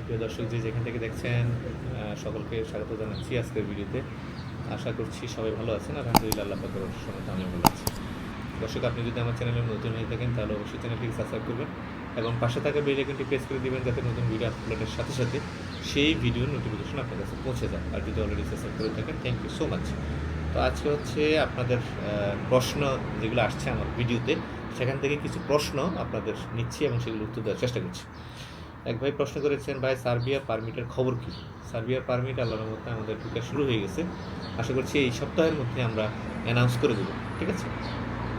সুপ্রিয় দর্শক যে যেখান থেকে দেখছেন সকলকে স্বাগত জানাচ্ছি আজকের ভিডিওতে। আশা করছি সবাই ভালো আছেন। আলহামদুলিল্লাহ আল্লাহ পাকের সময় আমি ভালো আছি। দর্শক, আপনি যদি আমার চ্যানেলে নতুন হয়ে থাকেন, তাহলে অবশ্যই চ্যানেলটিকে সাবস্ক্রাইব করবেন এবং পাশে থাকা বেল আইকনটি প্রেস করে দিবেন যাতে নতুন ভিডিও আপলোডের সাথে সাথে সেই ভিডিওর নোটিফিকেশন আপনার কাছে পৌঁছে যায়। আর যদি অলরেডি সাবস্ক্রাইব করে থাকেন থ্যাংক ইউ সো মাচ তো আজকে হচ্ছে আপনাদের প্রশ্ন যেগুলো আসছে আমার ভিডিওতে সেখান থেকে কিছু প্রশ্ন আপনাদের নিচ্ছি এবং সেগুলো উত্তর দেওয়ার চেষ্টা করছি। এক ভাই প্রশ্ন করেছেন, ভাই, সার্বিয়া পারমিটের খবর কী? সার্বিয়া পারমিট আল্লাহর মধ্যে আমাদের ঢুকে শুরু হয়ে গেছে। আশা করছি এই সপ্তাহের মধ্যে আমরা অ্যানাউন্স করে দেবো, ঠিক আছে?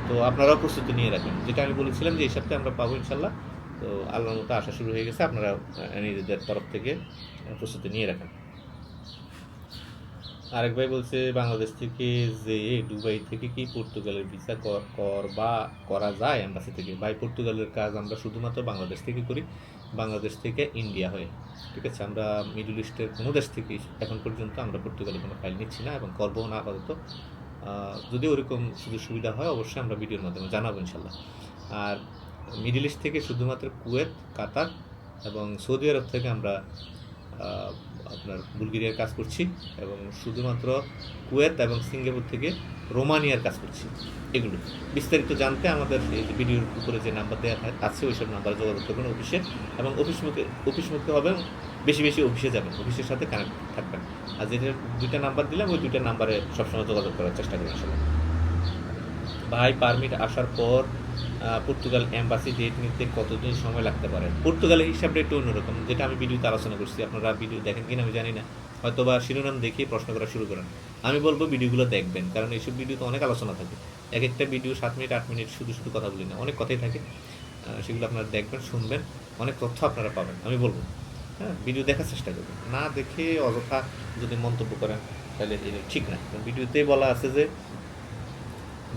তো আপনারাও প্রস্তুতি নিয়ে রাখবেন। যেটা আমি বলেছিলাম যে এই সপ্তাহে আমরা পাবো ইনশাল্লাহ তো আল্লাহর মতো আসা শুরু হয়ে গেছে। আপনারা নিজেদের তরফ থেকে প্রস্তুতি নিয়ে রাখেন। আরেক ভাই বলছে, বাংলাদেশ থেকে যে দুবাই থেকে কি পর্তুগালের ভিসা কর বা করা যায় এম্বাসি থেকে? ভাই, পর্তুগালের কাজ আমরা শুধুমাত্র বাংলাদেশ থেকে করি। বাংলাদেশ থেকে ইন্ডিয়া হয়ে। ঠিক আছে, আমরা মিডল ইস্টের কোনো দেশ থেকে এখন পর্যন্ত আমরা পর্তুগালে কোনো ফাইল নিচ্ছি না এবং করব না আপাতত। যদি ওরকম সুযোগ সুবিধা হয়, অবশ্যই আমরা ভিডিওর মাধ্যমে জানাব ইনশাল্লাহ আর মিডল ইস্ট থেকে শুধুমাত্র কুয়েত, কাতার এবং সৌদি আরব থেকে আমরা আপনার বুলগেরিয়ার কাজ করছি এবং শুধুমাত্র কুয়েত এবং সিঙ্গাপুর থেকে রোমানিয়ার কাজ করছি। এগুলো। বিস্তারিত জানতে আমাদের এই ভিডিওর উপরে যে নাম্বার দেওয়া আছে, ওইসব নাম্বারে যোগাযোগ করবেন অফিসে এবং অফিস মুখে অফিস মুখে হবেন, বেশি বেশি অফিসে যাবেন। অফিসের সাথে কানেক্ট থাকবেন। আর যেটা দুইটা নাম্বার দিলাম, ওই দুইটা নাম্বারে সবসময় যোগাযোগ করার চেষ্টা করবেন আসলে ভাই পারমিট আসার পর পর্তুগাল এম্বাসি ডেট নিতে কতদিন সময় লাগতে পারে? পর্তুগালের হিসাবটা একটু অন্যরকম, যেটা আমি ভিডিওতে আলোচনা করছি। আপনারা ভিডিও দেখেন কিনা আমি জানি না। হয়তো বা শিরোনাম দেখিয়ে প্রশ্ন করা শুরু করেন। আমি বলব ভিডিওগুলো দেখবেন, কারণ এইসব ভিডিওতে অনেক আলোচনা থাকে। এক একটা ভিডিও সাত মিনিট, আট মিনিট শুধু শুধু কথা বলি না, অনেক কথাই থাকে। সেগুলো আপনারা দেখবেন, শুনবেন, অনেক তথ্য আপনারা পাবেন, আমি বলব। হ্যাঁ ভিডিও দেখার চেষ্টা করবেন। না দেখে অযথা যদি মন্তব্য করেন, তাহলে ঠিক না। কারণ ভিডিওতেই বলা আছে যে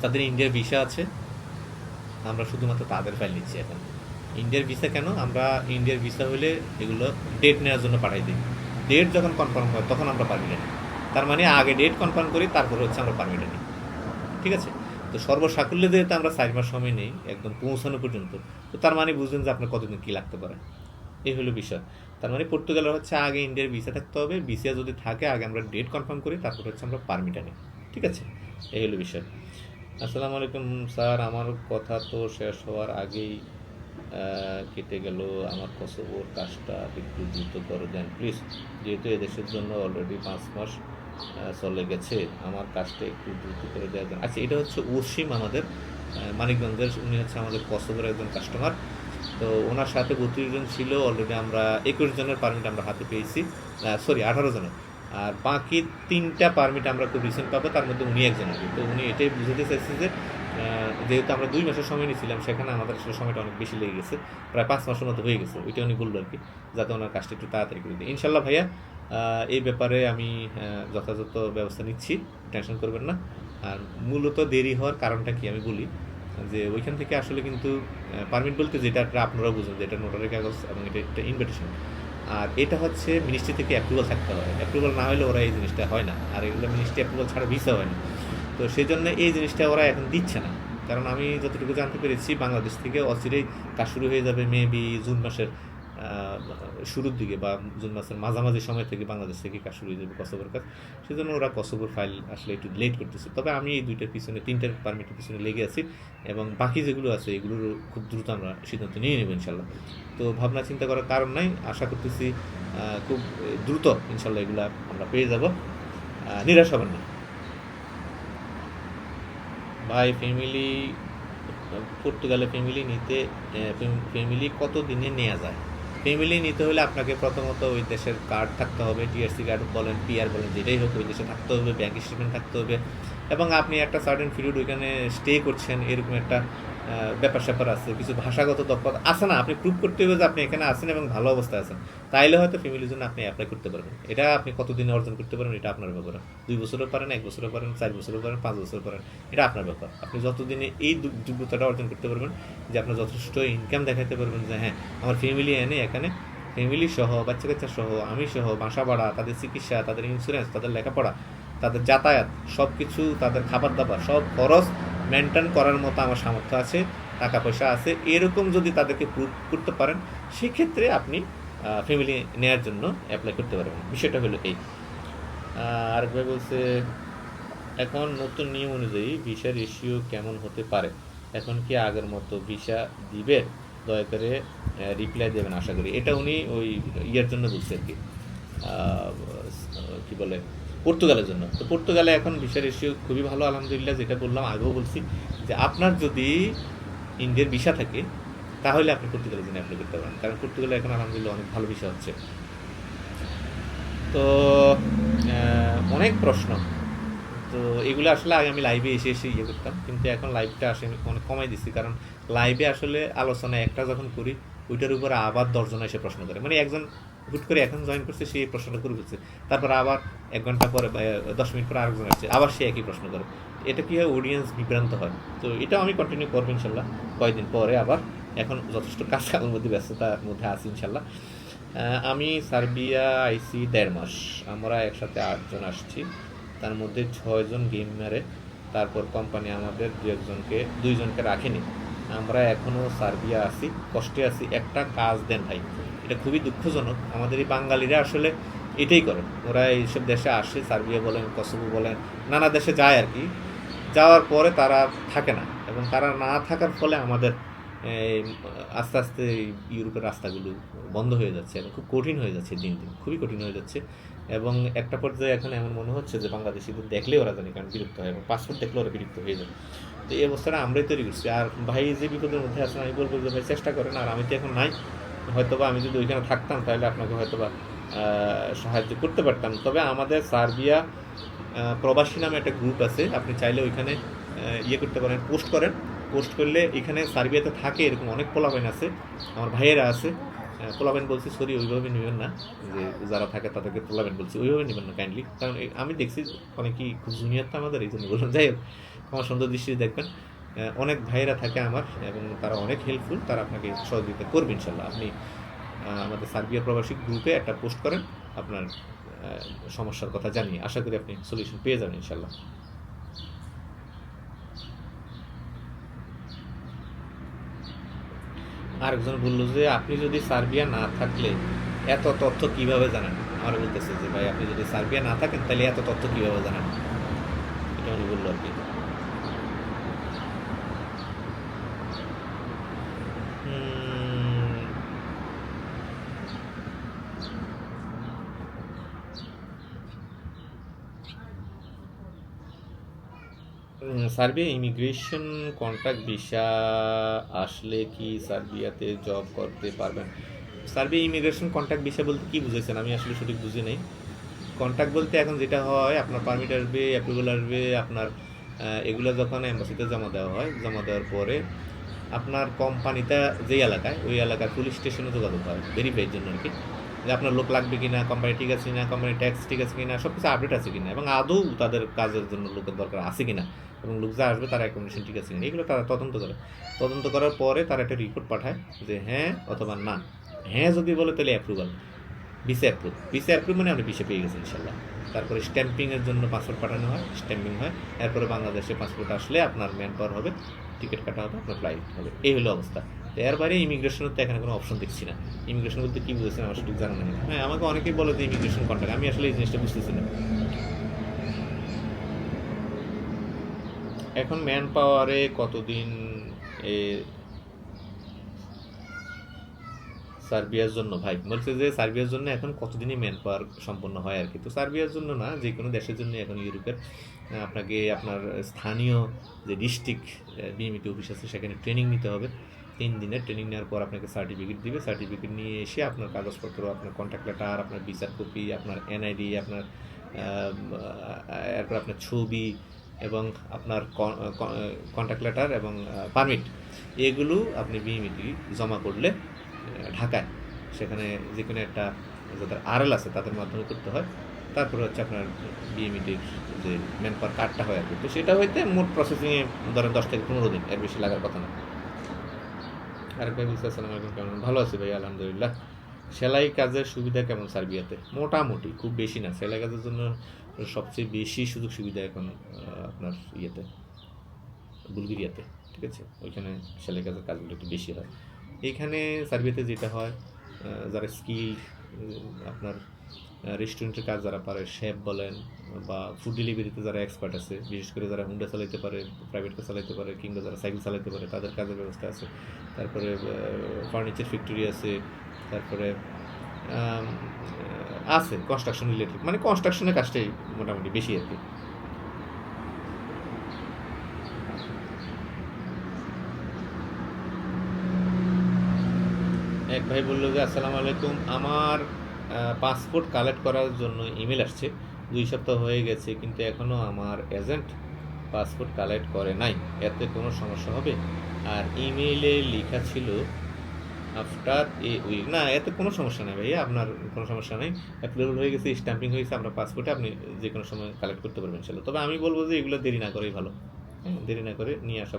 যাদের ইন্ডিয়ার ভিসা আছে। আমরা শুধুমাত্র তাদের ফাইল নিচ্ছি এখন। ইন্ডিয়ার ভিসা কেন? আমরা ইন্ডিয়ার ভিসা হলে এগুলো ডেট নেওয়ার জন্য পাঠাই দিই। ডেট যখন কনফার্ম হয়, তখন আমরা পারমিট নিই। তার মানে আগে ডেট কনফার্ম করি, তারপরে হচ্ছে আমরা পারমিট নিই। ঠিক আছে? তো সর্বসাকুল্যে যেহেতু আমরা চার মাস সময় নেই, একদম পৌঁছানো পর্যন্ত, তো তার মানে বুঝলেন যে আপনার কতদিন কী লাগতে পারে। এই হলো বিষয়। তার মানে পর্তুগালের হচ্ছে আগে ইন্ডিয়ার ভিসা থাকতে হবে ভিসা যদি থাকে, আগে আমরা ডেট কনফার্ম করি, তারপর হচ্ছে আমরা পারমিট আনি ঠিক আছে? এই হলো বিষয়। আসসালামু আলাইকুম স্যার, আমার কথা তো শেষ হওয়ার আগেই কেটে গেল। আমার কসবোর কাজটা একটু দ্রুত করে দেন। প্লিজ, যেহেতু এদেশের জন্য অলরেডি পাঁচ মাস চলে গেছে, আমার কাজটা একটু দ্রুত করে দেওয়া দেন আচ্ছা এটা হচ্ছে ওসিম আমাদের মানিকগঞ্জের, উনি হচ্ছে আমাদের কসবের একজন কাস্টমার তো ওনার সাথে বত্রিশ জন ছিল অলরেডি আমরা একুশ জনের পারমিট আমরা হাতে পেয়েছি সরি আঠারো জনের। আর বাকি তিনটা পারমিট আমরা খুব রিসেন্ট পাবো, তার মধ্যে উনি একজন হবে তো উনি এটাই বুঝাতে চাইছে যে যেহেতু আমরা দুই মাসের সময় নিয়েছিলাম, সেখানে আমাদের আসলে সময়টা অনেক বেশি লেগে গেছে, প্রায় পাঁচ মাসের মতো হয়ে গেছে। ওইটা উনি বলল আর কি যাতে ওনার কাজটা একটু তাড়াতাড়ি করে দিই ইনশাল্লাহ ভাইয়া এই ব্যাপারে আমি যথাযথ ব্যবস্থা নিচ্ছি, টেনশন করবেন না। আর মূলত দেরি হওয়ার কারণটা কি আমি বলি, যে ওইখান থেকে আসলে কিন্তু পারমিট বলতে যেটা আপনারা বুঝুন যে এটা নোটারি কাগজ এবং এটা একটা ইনভিটেশন আর এটা হচ্ছে মিনিস্ট্রি থেকে অ্যাপ্রুভাল থাকতে হয় অ্যাপ্রুভাল না হলে ওরা এই জিনিসটা হয় না। আর এগুলো মিনিস্ট্রি অ্যাপ্রুভাল ছাড়া ভিসা হয় না। তো সেই জন্য এই জিনিসটা ওরা এখন দিচ্ছে না। কারণ আমি যতটুকু জানতে পেরেছি, বাংলাদেশ থেকে অচিরেই কাজ শুরু হয়ে যাবে মেবি জুন মাসের শুরুর দিকে বা জুন মাসের মাঝামাঝি সময় থেকে বাংলাদেশ থেকে কাজ শুরু হয়ে যাবে কসবর কাজ। সেজন্য ওরা কসবর ফাইল আসলে একটু লেট করতেছে। তবে আমি এই দুইটার পিছনে, তিনটার পারমিটের পিছনে লেগে আছি এবং বাকি যেগুলো আছে, এগুলোর খুব দ্রুত আমরা সিদ্ধান্ত নিয়ে নেব ইনশাল্লাহ। তো ভাবনা চিন্তা করার কারণ নাই। আশা করতেছি খুব দ্রুত ইনশাল্লাহ এগুলো আমরা পেয়ে যাব। নিরাশ হবেন না। ভাই ফ্যামিলি পর্তুগালে ফ্যামিলি নিতে ফ্যামিলি কত দিনে নেওয়া যায়? ফ্যামিলি নিতে হলে আপনাকে প্রথমত ওই দেশের কার্ড থাকতে হবে ডিএসসি কার্ড বলেন পিআর বলেন, যেটাই হোক ওই দেশে থাকতে হবে ব্যাঙ্ক স্টেটমেন্ট থাকতে হবে। এবং আপনি একটা সার্টেন পিরিয়ড ওইখানে স্টে করছেন, এরকম একটা ব্যাপার স্যাপার আছে, কিছু ভাষাগত দক্ষতা আছে না? আপনি প্রুভ করতে হবে যে আপনি এখানে আছেন এবং ভালো অবস্থায় আছেন। তাইলে হয়তো ফ্যামিলির জন্য আপনি অ্যাপ্লাই করতে পারবেন। এটা আপনি কতদিনে অর্জন করতে পারেন এটা আপনার ব্যাপার। দুই বছরও পারেন, এক বছরও পারেন, চার বছরও পারেন, পাঁচ বছর পারেন, এটা আপনার ব্যাপার। আপনি যতদিনে এই যোগ্যতাটা অর্জন করতে পারবেন, যে আপনার যথেষ্ট ইনকাম দেখাতে পারবেন যে হ্যাঁ আমার ফ্যামিলি এনে এখানে ফ্যামিলি সহ বাচ্চা কাচ্চা সহ, আমি সহ, বাসা ভাড়া, তাদের চিকিৎসা, তাদের ইন্স্যুরেন্স তাদের লেখাপড়া, তাদের যাতায়াত সব কিছু তাদের খাবার দাবার, সব খরচ মেনটেন করার মতো আমার সামর্থ্য আছে টাকা পয়সা আছে, এরকম যদি তাদেরকে প্রুভ করতে পারেন, সেক্ষেত্রে আপনি ফ্যামিলি নেওয়ার জন্য অ্যাপ্লাই করতে পারবেন। বিষয়টা হলো এই। আর বলছে, এখন নতুন নিয়ম অনুযায়ী ভিসার ইস্যু কেমন হতে পারে? এখন কি আগের মতো ভিসা দিবে? দয়া করে রিপ্লাই দেবেন আশা করি। এটা উনি ওই ইয়ের জন্য বলছে আর কি। কি বলে? পর্তুগালের জন্য। তো পর্তুগালে এখন ভিসার ইস্যু খুবই ভালো, আলহামদুলিল্লাহ, যেটা বললাম, আগেও বলছি যে আপনার যদি ইন্ডিয়ার ভিসা থাকে, তাহলে আপনি পর্তুগালের জন্য অ্যাপ্লাই করতে পারেন। কারণ পর্তুগালে এখন আলহামদুলিল্লাহ অনেক ভালো ভিসা হচ্ছে। তো অনেক প্রশ্ন। তো এগুলো আসলে আগে আমি লাইভে এসে এসে ইয়ে করতাম, কিন্তু এখন লাইভটা আসে আমি অনেক কমাই দিচ্ছি কারণ লাইভে আসলে আলোচনা একটা যখন করি, ওইটার উপরে আবার দশজন এসে প্রশ্ন করে। মানে একজন হুট করে এখন জয়েন করছে, সে প্রশ্নটা করে ফেলছে তারপর আবার এক ঘণ্টা পরে দশ মিনিট পরে আরেকজন আসছে, আবার সে একই প্রশ্ন করে। এটা কি হয়? অডিয়েন্স বিভ্রান্ত হয়। তো এটাও আমি কন্টিনিউ করব ইনশাল্লাহ। কয়েকদিন পরে আবার এখন যথেষ্ট কাজ কামের মধ্যে ব্যস্ততার মধ্যে আছি ইনশাল্লাহ। আমি সার্বিয়া আইসি দেড় মাস। আমরা একসাথে আটজন আসছি। তার মধ্যে ছয়জন গেম মেরে তারপর কোম্পানি আমাদের দু একজনকে, দুইজনকে রাখেনি। আমরা এখনও সার্বিয়া আছি, কষ্টে আছি। একটা কাজ দেন ভাই। এটা খুবই দুঃখজনক। আমাদের এই বাঙালিরা আসলে এটাই করে। ওরা এইসব দেশে আসে, সার্বিয়া বলেন, কসোভো বলেন, নানা দেশে যায় আর কি। যাওয়ার পরে তারা থাকে না এবং তারা না থাকার ফলে আমাদের আস্তে আস্তে ইউরোপের রাস্তাগুলো বন্ধ হয়ে যাচ্ছে এবং খুব কঠিন হয়ে যাচ্ছে দিন দিন, খুবই কঠিন হয়ে যাচ্ছে। এবং একটা পর্যায়ে এখন এমন মনে হচ্ছে যে বাংলাদেশিদের দেখলে ওরা জানি কারণ বিরক্ত হয় এবং পাসপোর্ট দেখলে ওরা বিরক্ত হয়ে যায়। তো এই অবস্থাটা আমরাই তৈরি করছি। আর ভাই, যে বিপদের মধ্যে আছেন, আমি বলব যে ভাই, চেষ্টা করেন। আর আমি তো এখন নাই। হয়তোবা আমি যদি ওইখানে থাকতাম, তাহলে আপনাকে হয়তোবা সাহায্য করতে পারতাম। তবে আমাদের সার্বিয়া প্রবাসী নামে একটা গ্রুপ আছে। আপনি চাইলে ওইখানে ইয়ে করতে পারেন পোস্ট করেন। পোস্ট করলে এখানে সার্বিয়াতে থাকে এরকম অনেক পোলাবেন আছে। আমার ভাইয়েরা আছে। পোলাবেন বলছি সরি ওইভাবে নেবেন না। যে যারা থাকে তাদেরকে পোলাবেন বলছি, ওইভাবে নেবেন না কাইন্ডলি কারণ আমি দেখছি অনেকই খুব জুনিয়র তো আমাদের এই জন্য বললাম। যাই হোক, আমার সুন্দর দৃষ্টিতে দেখবেন। অনেক ভাইয়েরা থাকে আমার এবং তারা অনেক হেল্পফুল তারা আপনাকে সহযোগিতা করবে ইনশাল্লাহ আপনি আমাদের সার্বিয়া প্রবাসী গ্রুপে একটা পোস্ট করেন, আপনার সমস্যার কথা জানিয়ে। আশা করি আপনি সলিউশন পেয়ে যাবেন ইনশাল্লাহ আরেকজন বলল যে, আপনি যদি সার্বিয়া না থাকলে এত তথ্য কীভাবে জানেন? আমার বলতেছে যে, ভাই, আপনি যদি সার্বিয়া না থাকেন, তাহলে এত তথ্য কীভাবে জানেন? এটা উনি বলল আর কি। সার্বিয়া ইমিগ্রেশন কন্ট্রাক্ট ভিসা আসলে কি সার্বিয়াতে জব করতে পারবেন? সার্বিয়া ইমিগ্রেশন কন্ট্রাক্ট ভিসা বলতে কি বুঝেছেন আমি আসলে সঠিক বুঝি নাই। কন্ট্রাক্ট বলতে এখন যেটা হয়, আপনার পারমিট আসবে অ্যাপ্রুভাল আসবে, আপনার এগুলো যখন এম্বাসিতে জমা দেওয়া হয়, জমা দেওয়ার পরে আপনার কোম্পানিটা যেই এলাকায়, ওই এলাকার পুলিশ স্টেশনে যোগাযোগ হয় ভেরিফাইয়ের জন্য আর কি যে আপনার লোক লাগবে কিনা কোম্পানি ঠিক আছে কিনা কোম্পানি ট্যাক্স ঠিক আছে কিনা সব কিছু আপডেট আছে কিনা, এবং আদৌ তাদের কাজের জন্য লোকের দরকার আছে কিনা এবং লোক যা আসবে তার অ্যাকোমোডেশন ঠিক আছে কিনা। এগুলো তারা তদন্ত করে। তদন্ত করার পরে তারা একটা রিপোর্ট পাঠায় যে হ্যাঁ অথবা না। হ্যাঁ যদি বলে তাহলে approval visa approve visa approve মানে আমরা ভিসা পেয়ে গেছি ইনশাল্লাহ তারপরে স্ট্যাম্পিংয়ের জন্য পাসপোর্ট পাঠানো হয় স্ট্যাম্পিং হয়। এরপরে বাংলাদেশে পাসপোর্ট আসলে আপনার ম্যান পাওয়ার হবে টিকিট কাটা হবে, আপনার ফ্লাইট হবে। এই হলো অবস্থা। তো এর বাইরে ইমিগ্রেশনের তো এখানে কোনো অপশন দেখছি না। ইমিগ্রেশন বলতে কী বুঝেছেন আমার সঠিক জানা নেই। হ্যাঁ আমাকে অনেকেই বলে যে ইমিগ্রেশন কন্ট্যাক্ট আমি আসলে এই জিনিসটা বুঝতেছি না। এখন ম্যান পাওয়ারে কতদিন এ সার্বিয়ার জন্য? ভাই, বলছে যে সার্বিয়ার জন্য এখন কতদিনই ম্যান পাওয়ার সম্পন্ন হয় আর কি? তো সার্বিয়ার জন্য না, যে কোনো দেশের জন্য এখন ইউরোপের আপনাকে আপনার স্থানীয় যে ডিস্ট্রিক্ট বিএমইটি অফিস আছে, সেখানে ট্রেনিং নিতে হবে। তিন দিনের ট্রেনিং নেওয়ার পর আপনাকে সার্টিফিকেট দিবে। সার্টিফিকেট নিয়ে এসে আপনার কাগজপত্র, আপনার কন্ট্যাক্ট লেটার আপনার বিচার কপি আপনার এনআইডি আপনার এরপর আপনার ছবি এবং আপনার কন্ট্যাক্ট লেটার এবং পারমিট এগুলো আপনি বিএমইটি জমা করলে ঢাকায়, সেখানে যে কোনো একটা যাদের আরএল আছে তাদের মাধ্যমে করতে হয়। তারপরে হচ্ছে আপনার বিএমইটির যে ম্যান পাওয়ার কার্ডটা হয় আর কি। তো সেটা হইতে মোট প্রসেসিংয়ে ধরেন দশ থেকে পনেরো দিন, এর বেশি লাগার কথা না। আরেক ভাই আসসালামু আলাইকুম, কেমন ভালো আছি ভাই আলহামদুলিল্লাহ। সেলাই কাজের সুবিধা কেমন সার্বিয়াতে মোটামুটি, খুব বেশি না। সেলাই কাজের জন্য সবচেয়ে বেশি সুযোগ সুবিধা এখন আপনার ইয়েতে, বুলগেরিয়াতে, ঠিক আছে? ওইখানে সেলাই কাজের কাজগুলো একটু বেশি হয়। এইখানে সার্বিয়াতে যেটা হয় যারা স্কিল আপনার রেস্টুরেন্টের কাজ যারা পারে শেফ বলেন বা ফুড ডেলিভারিতে যারা এক্সপার্ট আছে, বিশেষ করে যারা হুন্ডা চালাইতে পারে প্রাইভেট কার চালাইতে পারে, কিংবা যারা সাইকেল চালাইতে পারে, তাদের কাজের ব্যবস্থা আছে। তারপরে ফার্নিচার ফ্যাক্টরি আছে, তারপরে আছে কনস্ট্রাকশন রিলেটেড মানে কনস্ট্রাকশনের কাজটাই মোটামুটি বেশি আর কি। এক ভাই বলল যে, আসসালামু আলাইকুম, আমার পাসপোর্ট কালেক্ট করার জন্য ইমেল আসছে। দুই সপ্তাহ হয়ে গেছে, কিন্তু এখনও আমার এজেন্ট পাসপোর্ট কালেক্ট করে নাই। এতে কোনো সমস্যা হবে? আর ইমেইলে লেখা ছিল আফটার এ উইক না, এতে কোনো সমস্যা নেই ভাইয়া, আপনার কোনো সমস্যা নেই। অ্যাপ্লিকেবল হয়ে গেছে স্ট্যাম্পিং হয়েছে আপনার পাসপোর্টে আপনি যে কোনো সময় কালেক্ট করতে পারবেন সেটা তবে আমি বলব যে এগুলো দেরি না করেই ভালো। হ্যাঁ দেরি না করে নিয়ে আসা,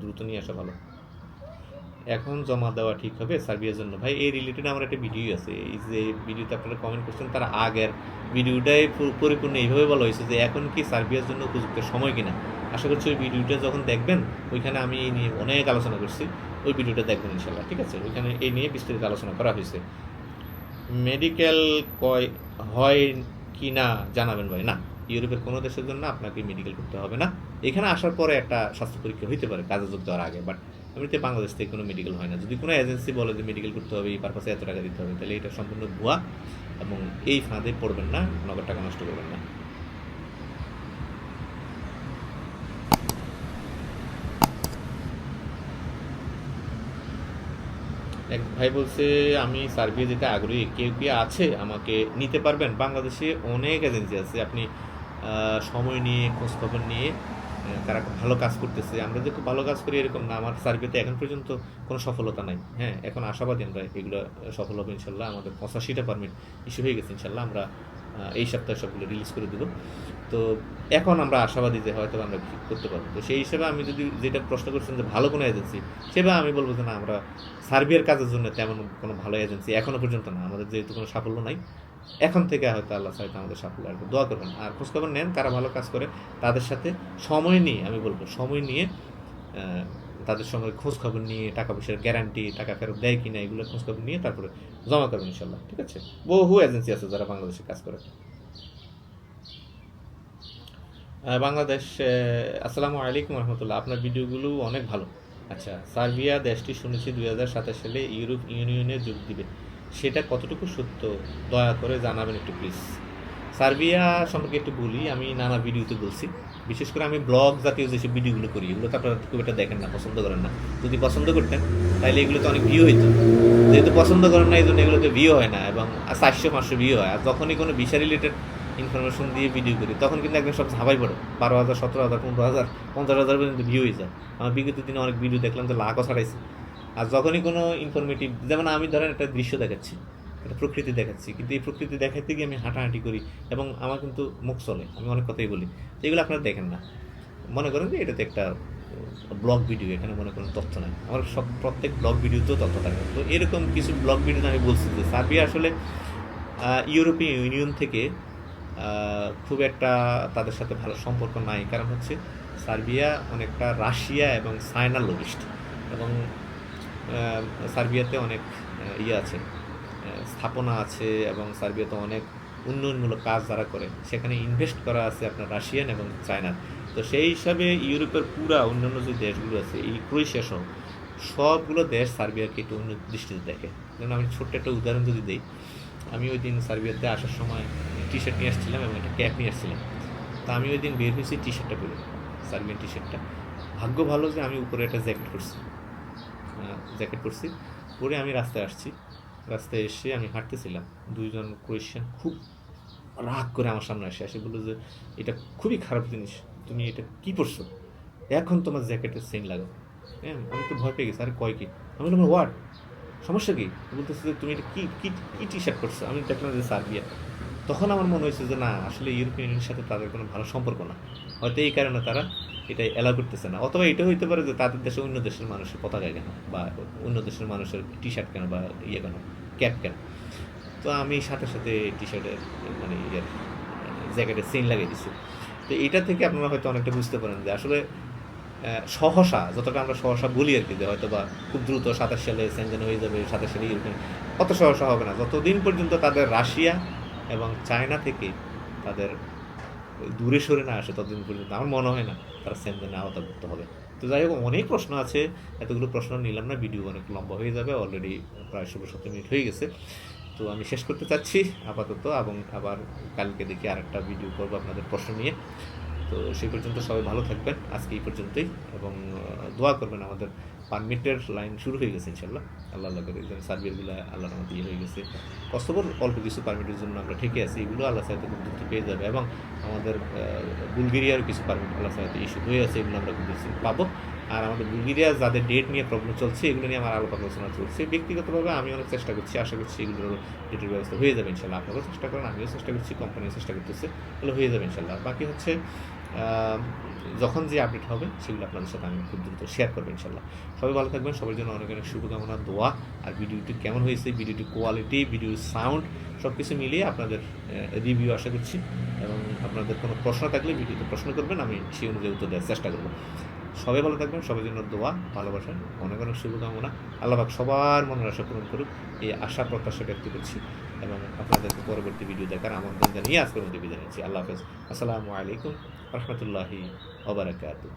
দ্রুত নিয়ে আসা ভালো। এখন জমা দেওয়া ঠিক হবে সার্বিয়ার জন্য। ভাই, এই রিলেটেড আমার একটা ভিডিও আছে। এই যে ভিডিওতে আপনারা কমেন্ট করছেন, তার আগের ভিডিওটাই পরিপূর্ণ এইভাবে বলা হয়েছে যে এখন কি সার্ভিয়ার জন্য উপযুক্ত সময় কিনা। আশা করছি ওই ভিডিওটা যখন দেখবেন, ওইখানে আমি এই নিয়ে অনেক আলোচনা করছি। ওই ভিডিওটা দেখবেন ইনশাল্লাহ ঠিক আছে? ওইখানে এই নিয়ে বিস্তারিত আলোচনা করা হয়েছে। মেডিকেল কয়, হয় কি না জানাবেন ভাই? না, ইউরোপের কোনো দেশের জন্য আপনাকে মেডিকেল করতে হবে না। এখানে আসার পরে একটা স্বাস্থ্য পরীক্ষা হইতে পারে, কাজে যোগ দেওয়ার আগে। বাট এমনিতে বাংলাদেশ থেকে কোনো মেডিকেল হয় না। যদি কোনো এজেন্সি বলে যে মেডিকেল করতে হবে, এই পারপাসে এত টাকা দিতে হবে, তাহলে এটা সম্পূর্ণ ভুয়া এবং এই ফাঁদে পড়বেন না নগদ টাকা নষ্ট করবেন না। এক ভাই বলছে, আমি সার্বিয়া যেতে আগ্রহী, কেউ কি আছে আমাকে নিতে পারবেন? বাংলাদেশে অনেক এজেন্সি আছে। আপনি সময় নিয়ে, খোঁজখবর নিয়ে তারা ভালো কাজ করতেছে। আমরা যে খুব ভালো কাজ করি এরকম না, আমার সার্বিয়াতে এখন পর্যন্ত কোনো সফলতা নাই। হ্যাঁ এখন আশাবাদী আমরা এগুলো সফল হবে ইনশাল্লাহ। আমাদের পঁচাশিটা পারমিট ইস্যু হয়ে গেছে ইনশাল্লাহ। আমরা এই সপ্তাহে সবগুলো রিলিজ করে দেবো। তো এখন আমরা আশাবাদী যে হয়তো আমরা করতে পারব। তো সেই হিসেবে আমি যদি যেটা প্রশ্ন করছেন যে ভালো কোনো এজেন্সি সেভাবে আমি বলব যে না, আমরা সার্বিয়ার কাজের জন্য তেমন কোনো ভালো এজেন্সি এখনও পর্যন্ত না। আমাদের যেহেতু কোনো সাফল্য নাই, এখন থেকে হয়তো আল্লাহ সাহেব আমাদের সাফল্য আসবে। দোয়া করবেন। আর খোঁজখবর নেন কারা ভালো কাজ করে, তাদের সাথে সময় নিয়ে, আমি বলব, সময় নিয়ে তাদের সঙ্গে খোঁজখবর নিয়ে টাকা পয়সার গ্যারান্টি টাকা ফেরত দেয় কিনা এগুলো খোঁজখবর নিয়ে তারপরে জমা করবেন ইনশাল্লাহ ঠিক আছে? বহু এজেন্সি আছে যারা বাংলাদেশে কাজ করে। বাংলাদেশ আসসালামু আলাইকুম রহমতুল্লাহ, আপনার ভিডিওগুলো অনেক ভালো। আচ্ছা সার্বিয়া দেশটি শুনেছি দুই হাজার সাতাশ সালে ইউরোপ ইউনিয়নে যোগ দিবে। সেটা কতটুকু সত্য? দয়া করে জানাবেন একটু প্লিজ সার্বিয়া সম্পর্কে একটু বলি, আমি নানা ভিডিওতে বলছি। বিশেষ করে আমি ব্লগ জাতীয় যেসব ভিডিওগুলো করি, এগুলো তো আপনারা খুব একটা দেখেন না, পছন্দ করেন না। যদি পছন্দ করতেন, তাহলে এগুলোতে অনেক ভিউ হইতো। যেহেতু পছন্দ করেন না, এই জন্য এগুলোতে ভিউ হয় না, এবং চারশো, পাঁচশো ভিউ হয়। আর যখনই কোনো ভিসা রিলেটেড ইনফরমেশন দিয়ে ভিডিও করি, তখন কিন্তু একদম সব ঝাপাই পড়ে। বারো হাজার, সতেরো হাজার, পনেরো হাজার, পঞ্চাশ হাজার পর্যন্ত ভিউ হয়ে যায়। আমার বিগত দিনে অনেক ভিডিও দেখলাম যে লাখও ছাড়াইছে। আর যখনই কোনো ইনফরমেটিভ যেমন আমি ধরেন একটা দৃশ্য দেখাচ্ছি একটা প্রকৃতি দেখাচ্ছি। কিন্তু এই প্রকৃতি দেখাতে গিয়ে আমি হাঁটাহাঁটি করি এবং আমার কিন্তু মুখ চলে, আমি অনেক কথাই বলি। এগুলো আপনারা দেখেন না। মনে করেন যে এটাতে একটা ব্লগ ভিডিও, এখানে মনে করেন তথ্য নাই। আমার সব প্রত্যেক ব্লগ ভিডিওতেও তথ্য থাকে। তো এরকম কিছু ব্লগ ভিডিওতে আমি বলছি যে সার্বিয়া আসলে ইউরোপীয় ইউনিয়ন থেকে খুব একটা তাদের সাথে ভালো সম্পর্ক নাই। কারণ হচ্ছে সার্বিয়া অনেকটা রাশিয়া এবং চায়নার লবিস্ট এবং সার্বিয়াতে অনেক ইয়ে আছে। স্থাপনা আছে এবং সার্বিয়াতে অনেক উন্নয়নমূলক কাজ যারা করে, সেখানে ইনভেস্ট করা আছে আপনার রাশিয়ান এবং চায়নার। তো সেই হিসাবে ইউরোপের পুরা অন্যান্য যে দেশগুলো আছে, এই ক্রোয়েশিয়া সহ, সবগুলো দেশ সার্বিয়াকে একটু অন্য দৃষ্টিতে দেখে। যেমন আমি ছোট্ট একটা উদাহরণ যদি দিই, আমি ওই দিন সার্বিয়াতে আসার সময় টি শার্ট নিয়ে আসছিলাম এবং একটা ক্যাপ নিয়ে আসছিলাম। তা আমি ওই দিন বের হয়েছি টি শার্টটা পরে, সার্বিয়ান টি শার্টটা ভাগ্য ভালো যে আমি উপরে একটা জ্যাকেট পরছি। জ্যাকেট পরছি, পরে আমি রাস্তায় আসছি। রাস্তায় এসে আমি হাঁটতেছিলাম। দুইজন ক্রোয়েশিয়ান খুব রাগ করে আমার সামনে আসে। আসে বলল যে, এটা খুবই খারাপ জিনিস। তুমি এটা কী করছ এখন তোমার জ্যাকেটের সেন লাগাও। হ্যাঁ আমি তো ভয় পেয়ে গেছি। আরে কয় কি? আমি বললাম ওয়ার্ড সমস্যা কি? বলতেছে যে, তুমি এটা কী কী কী টি শার্ট করছ আমি দেখলাম যে, সার্বিয়া। তখন আমার মনে হয়েছে যে, না, আসলে ইউরোপিয়ান ইউনিয়নের সাথে তাদের কোনো ভালো সম্পর্ক না। হয়তো এই কারণে তারা এটা এলাও করতেছে না। অথবা এটা হইতে পারে যে, তাদের দেশে অন্য দেশের মানুষের পতাকা কেন বা অন্য দেশের মানুষের টি শার্ট কেন বা ইয়ে কেন ক্যাপ কেন। তো আমি সাথে সাথে টি শার্টের মানে ইয়ের জ্যাকেটের সেন লাগিয়ে দিচ্ছি তো এটা থেকে আপনারা হয়তো অনেকটা বুঝতে পারেন যে, আসলে সহসা, যতটা আমরা সহসা বলি আর কি, যে হয়তো বা খুব দ্রুত সাতাশ সালে সেঞ্জেন হয়ে যাবে, সাতাশ সালে ইউরোপিয়ান অত সহসা হবে না। যতদিন পর্যন্ত তাদের রাশিয়া এবং চায়না থেকে তাদের দূরে সরে না আসে ততদিন পর্যন্ত। আমার মনে হয় না তারা সেঞ্জেনে আওতাভুক্ত হবে। তো যাই হোক, অনেক প্রশ্ন আছে। এতগুলো প্রশ্ন নিলাম না, ভিডিও অনেক লম্বা হয়ে যাবে অলরেডি প্রায় ষোলো সতেরো মিনিট হয়ে গেছে। তো আমি শেষ করতে চাচ্ছি আপাতত এবং আবার কালকে দেখি আরেকটা ভিডিও করব আপনাদের প্রশ্ন নিয়ে। তো সেই পর্যন্ত সবাই ভালো থাকবেন, আজকে এই পর্যন্তই এবং দোয়া করবেন আমাদের পারমিটের লাইন শুরু হয়ে গেছে ইনশাল্লাহ আল্লাহ আল্লাহ করে সার্ভিসগুলো আল্লাহ রহমতে ইয়ে হয়ে গেছে। কষ্টকর অল্প কিছু পারমিটের জন্য আমরা ঠিকই আছি, এগুলো আল্লাহ সাহেব খুব দ্রুত পেয়ে যাবে। এবং আমাদের বুলগেরিয়ার কিছু পারমিট আল্লাহ সাহেব ইস্যু হয়ে আছে, এগুলো আমরা খুব পাবো। আর আমাদের বুলগেরিয়া যাদের ডেট নিয়ে প্রবলেম চলছে, এগুলো নিয়ে আমার আলোক আলোচনা চলছে। ব্যক্তিগতভাবে আমি অনেক চেষ্টা করছি, আশা করছি এগুলোর ডেটের ব্যবস্থা হয়ে যাবে ইনশাল্লাহ আপনারাও চেষ্টা করেন, আমিও চেষ্টা করছি কোম্পানিও চেষ্টা করতেছে এগুলো হয়ে যাবে ইনশাল্লাহ বাকি হচ্ছে যখন যে আপডেট হবে, সেগুলো আপনাদের সাথে আমি খুব দ্রুত শেয়ার করব ইনশাল্লাহ। সবাই ভালো থাকবেন, সবার জন্য অনেক অনেক শুভকামনা, দোয়া, আর ভিডিওটি কেমন হয়েছে, ভিডিওটি কোয়ালিটি ভিডিওর সাউন্ড সব কিছু মিলিয়ে আপনাদের রিভিউ আশা করছি। এবং আপনাদের কোনো প্রশ্ন থাকলে ভিডিওতে প্রশ্ন করবেন, আমি সেই অনুযায়ী উত্তর দেওয়ার চেষ্টা করব। সবাই ভালো থাকবেন, সবার জন্য দোয়া ভালোবাসা অনেক অনেক শুভকামনা। আল্লাহবাক সবার মনের আশা পূরণ করুক, এই আশা প্রত্যাশা ব্যক্ত করছি। এবং আপনাদেরকে পরবর্তী ভিডিও দেখার আমন্ত্রণ জানিয়ে আজকের মধ্যে বিদায় নিচ্ছি। আল্লাহ হাফেজ। আসসালামু আলাইকুম রহমতুল্লাহি ওবরাকাতু